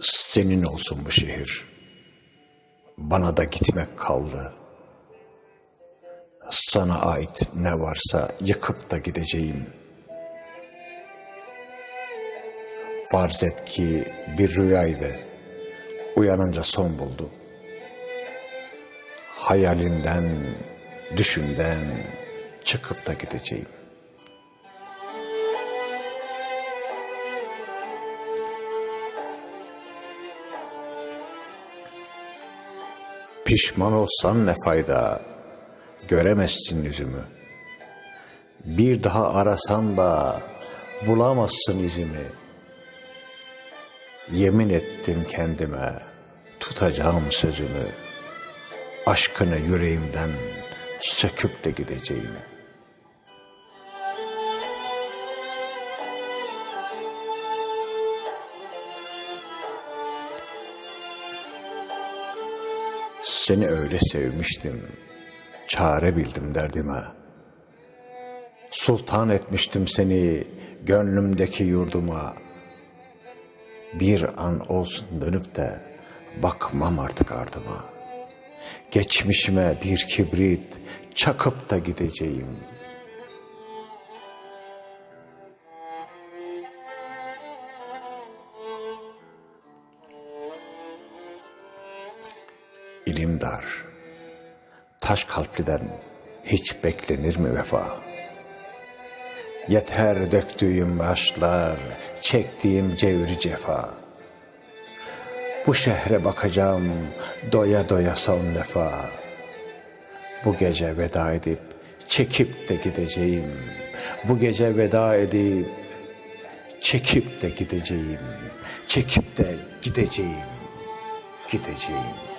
Senin olsun bu şehir. Bana da gitmek kaldı. Sana ait ne varsa yıkıp da gideceğim. Farz et ki bir rüyaydı. Uyanınca son buldu. Hayalinden, düşünden çıkıp da gideceğim. Pişman olsan ne fayda, göremezsin yüzümü. Bir daha arasan da bulamazsın izimi. Yemin ettim kendime, tutacağım sözümü. Aşkını yüreğimden söküp de gideceğim. Seni öyle sevmiştim, çare bildim derdime. Sultan etmiştim seni gönlümdeki yurduma. Bir an olsun dönüp de bakmam artık ardıma. Geçmişime bir kibrit çakıp da gideceğim. İlim dar. Taş kalpliden hiç beklenir mi vefa? Yeter döktüğüm yaşlar, çektiğim cevri cefa. Bu şehre bakacağım doya doya son defa. Bu gece veda edip çekip de gideceğim. Bu gece veda edip çekip de gideceğim. Çekip de gideceğim. Gideceğim.